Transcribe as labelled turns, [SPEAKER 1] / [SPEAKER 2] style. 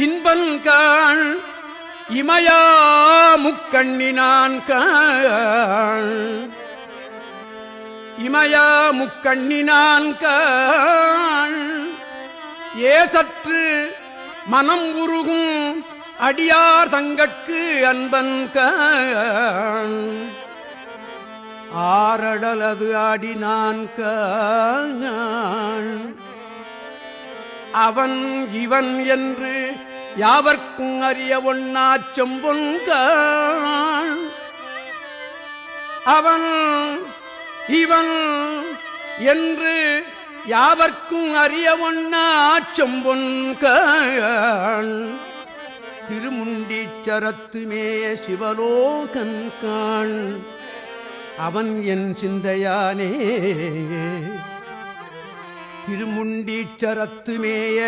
[SPEAKER 1] இன்பன்காள் இமயா முக்கண்ணினான் காள் இமயா முக்கண்ணினான் காள் ஏசற்று மனம் உருகும் அடியார் தங்கட்கு அன்பன் காள் ஆரடலது ஆடினான் காள் அவன் இவன் என்று யாவர்க்கும் அறிய ஒன்னா செம்பொன்காள் அவன் இவன் என்று யாவர்க்கும் அறிய ஒன்னா செம்பொன்காள் திருமுண்டீச்சரத்துமே சிவலோகன் காள் அவன் என் சிந்தையானே. திருமுண்டீச்சரத்துமேய